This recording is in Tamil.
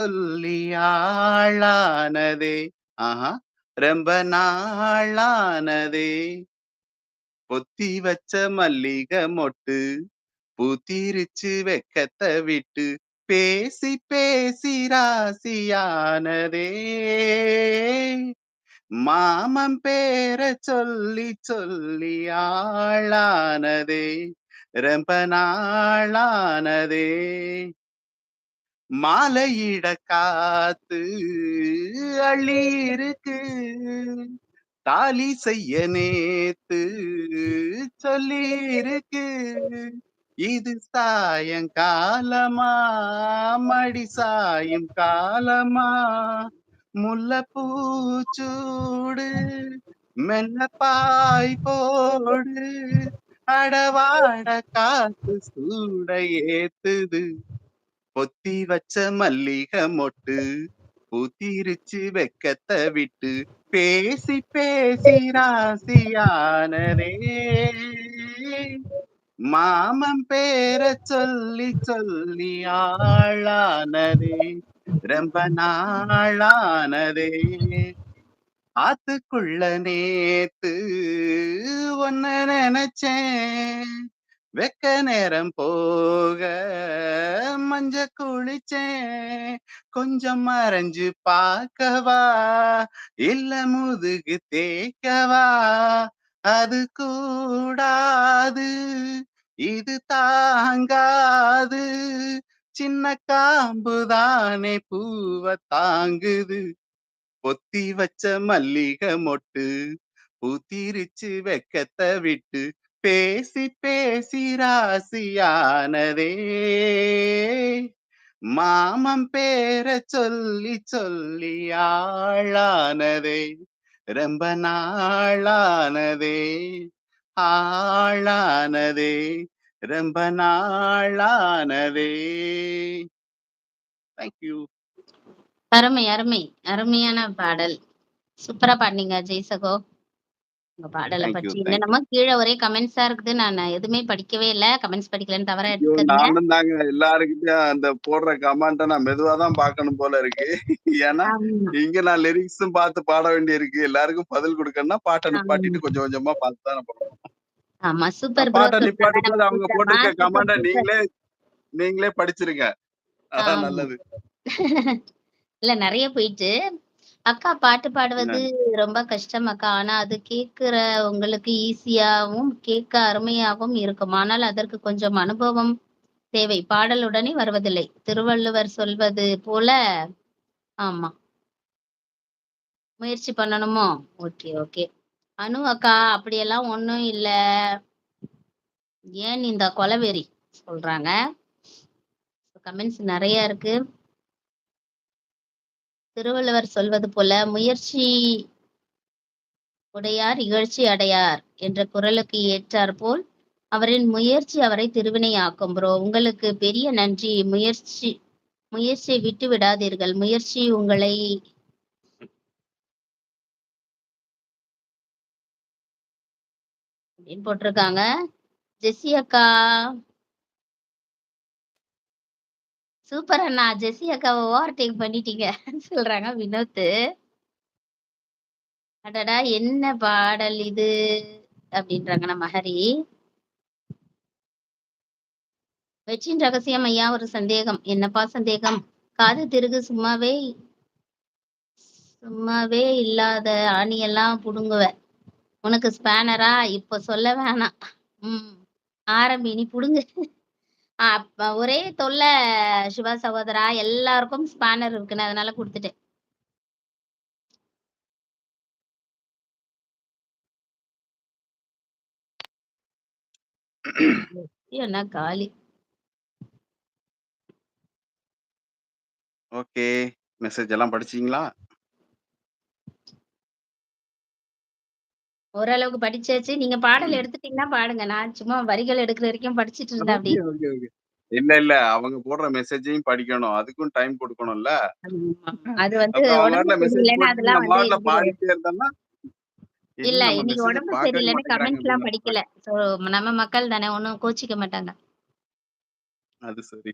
சொல்லி ஆளானதே ஆஹா ரொம்ப நாளானதே. பொத்தி வச்ச மல்லிக மொட்டு பூத்திருச்சு வெக்கத்தை விட்டு பேசி பேசி ராசியானதே. மாமம் பேர சொல்லி சொல்லி ஆளானதே ரொம்ப நாளானதே. மாலையிட காத்து அள்ளி இருக்கு தாலி செய்ய நேத்து சொல்லி இருக்கு இது சாயங்காலமா? மடி சாயும் காலமா? முல்லப்பூச்சூடு மெல்ல பாய் போடு. அடவாட காத்து சூட ஏத்துது. பொத்தி வச்ச மல்லிக மொட்டு புத்திருச்சு வெக்கத்த விட்டு பேசி பேசி ராசியானரே மாமன் பேர சொல்லி சொல்லி ஆளானதே ரொம்ப நாளானதே ஆத்துக்குள்ள நேத்து ஒன்ன நினைச்சேன். வெக்க நேரம் போக மஞ்ச குளிச்சேன். கொஞ்சம் மறைஞ்சு பார்க்கவா இல்ல முதுகு தேக்கவா அது கூடாது இது தாங்காது. சின்ன காம்புதானே பூவ தாங்குது. பொத்தி வச்ச மல்லிகை மொட்டு பூத்திருச்சு வெக்கத்தை விட்டு பேசி பேசி ராசியானதே. மாமம் பேர சொல்லி சொல்லி ஆளானதே. ரொம்ப நாளானதே. ஆளானதே. ரொம்ப நாளானதே. தேங்க்யூ அருமை அருமை. அருமையான பாடல். சூப்பரா பாடினீங்க ஜெய்சகோ. உங்க பாடலை you. என்னென்னமோ கீழே ஒரே கமெண்ட்ஸா இருக்குது. நான் எதுவுமே படிக்கவே இல்ல. கமெண்ட்ஸ் படிக்கலன்னு எடுத்துக்காதீங்க. நானும் தாங்க எல்லாருக்கிட்டையும் அந்த போடுற கமெண்ட்டை நான் மெதுவா தான் பார்க்கணும் போல இருக்கு. ஏன்னா இங்க நான் லிரிக்ஸும் பார்த்து பாட வேண்டி இருக்கு எல்லாருக்கும் பதில் கொடுக்கணும்னா பாட்டை. நிப்பாட்டிட்டு கொஞ்சம் கொஞ்சமா பார்த்து தான் போடணும். ஆமா சூப்பர் ப்ரோ பாட்டை நிப்பாட்டும் போது அவங்க போட்டிருக்க கமெண்ட நீங்களே நீங்களே படிச்சிருங்க. அதான். நல்லது. இல்ல நிறைய போயிட்டு அக்கா பாட்டு பாடுவது ரொம்ப கஷ்டம் அக்கா. ஆனா அது கேக்குற உங்களுக்கு ஈஸியாவும் கேட்க அருமையாகவும் இருக்கும். ஆனால் அதற்கு கொஞ்சம் அனுபவம் தேவை. பாடல் உடனே வருவதில்லை. திருவள்ளுவர் சொல்வது போல ஆமா. முயற்சி பண்ணணுமோ? Okay okay. அனு அக்கா அப்படியெல்லாம் ஒண்ணும் இல்ல. ஏன் இந்த கொலவெறி? சொல்றாங்க. கமெண்ட்ஸ் நிறைய இருக்கு. திருவள்ளுவர் சொல்வது போல முயற்சி உடையார் இகழ்ச்சி அடையார் என்ற குரலுக்கு ஏற்றார் போல் அவரின் முயற்சி அவரை திருவினையாக்கும் ப்ரோ உங்களுக்கு பெரிய நன்றி. முயற்சி முயற்சியை விட்டு விடாதீர்கள். முயற்சி உங்களை அப்படின்னு போட்டிருக்காங்க. ஜெஸ்ஸி அக்கா சூப்பர் அண்ணா. ஜெஸ்ஸி அக்காவை ஓவர்டேக் பண்ணிட்டீங்க. சொல்றாங்க வினோத் அடடா என்ன பாடல் இது? அப்படின்றாங்க நம்ம ஹரி. வெற்றின் ரகசியம் ஐயா ஒரு சந்தேகம். என்னப்பா சந்தேகம்? காது திருகு சும்மாவே சும்மாவே இல்லாத ஆணியெல்லாம் புடுங்குவ. உனக்கு ஸ்பேனரா இப்ப சொல்ல வேணாம். ம். ஆரம்பி நீ புடுங்கு. ஒரே தொல்லை சிவா சகோதரா எல்லாருக்கும் ஸ்பேனர் இருக்குன்னு அதனால கொடுத்துட்டேன். என்ன காலி. ஓகே. மெசேஜ் எல்லாம் படிச்சீங்களா? ஓரளவுக்கு படிச்சாச்சு. நீங்க பாடல் எடுத்துட்டீங்கன்னா பாடுங்க. நான் சும்மா வரிகள் எடுக்கிற வரைக்கும் படிச்சிட்டு இருந்தேன் அப்படி இல்ல இல்ல. அவங்க போடுற மெசேஜையும் படிக்கணும். அதுக்கும் டைம் கொடுக்கணும்ல. அது வந்து அப்ப அவங்க உடம்பு மெசேஜ் சரியில்லைன்னா போட்டு அதெல்லாம் நம்ம வந்து பாட்டுல எழுதிடுவேன். பாடிட்டே இருந்தோம்னா இல்ல நம்ம இன்னைக்கு உடம்பு பார்க்கவே சரியில்லைன்னு கமெண்ட்ஸ் எல்லாம் படிக்கல. சோ நம்ம மக்கள் தானே. ஒண்ணும் கோச்சிக்க மாட்டாங்க. அது சரி.